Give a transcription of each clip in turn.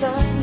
ค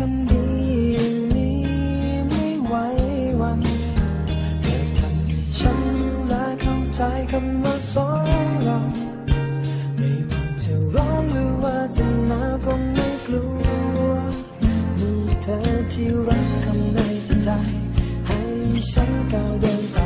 คนดียวนี้ไม่ไหวหวันเธอทำให้ฉันและเข้าใจคำว่าสองเราไม่ว่าจะร้อนหรือว่าจะหนาวก็ไม่กลัวมีเธอที่รักข้างในใจให้ฉันก้าวเดิน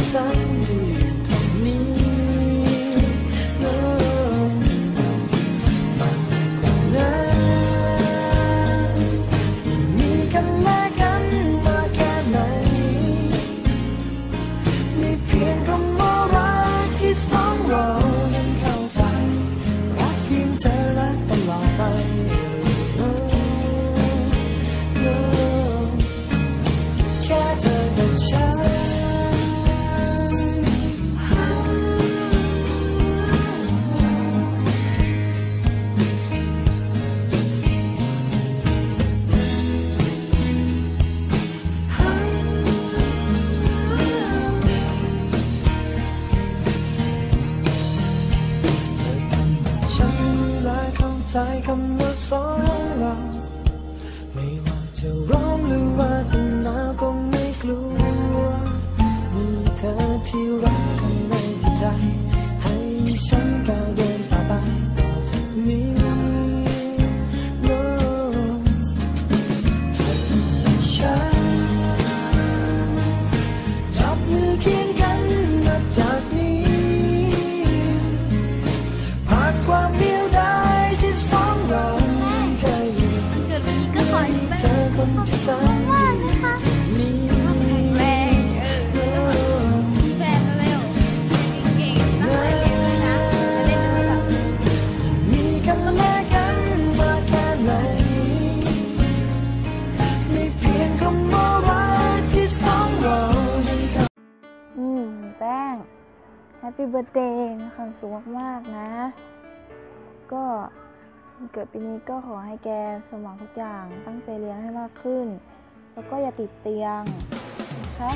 อค ฉันและเข้าใจคำว่าสองเรา ไม่ว่าจะร้องหรือว่าจะหนาวก็ไม่กลัว มีเธอที่รักข้างในจิตใจ ให้ฉันก้าวเดิน จะได้จะไม่แบบมีกันและกันมาแค่ไหนมีเพียงคำว่ารักที่สองเรานั้นเข้าอืมแป้งแฮปปี้เบิร์ดเดย์มีความสุขมากๆนะ ก็ เกิดปีนี้ก็ขอให้แกสมหวังทุกอย่าง ตั้งใจเรียนให้มากขึ้น แล้วก็อย่าติดเตียงนะคะ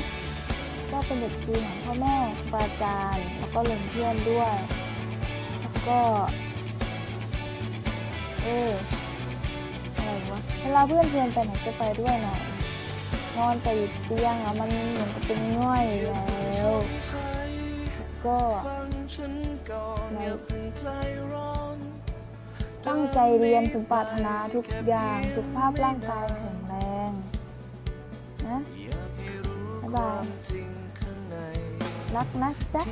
ก็เป็นเด็กดีของพ่อแม่ครูอาจารย์แล้วก็โรงเพื่อนด้วย แล้วก็ เอออะไรวะเวลาเพื่อนเพื่อนไปไหนก็ไปด้วยหน่อยนอนแต่อยู่เตียงอะมันเหมือนกับเป็นง่อยแล้วก็ใน ตั้งใจเรียนสมปรารถนาทุกอย่างสุขภาพร่างกายแข็งแรงนะบ๊ายบายรักนะจ๊ะ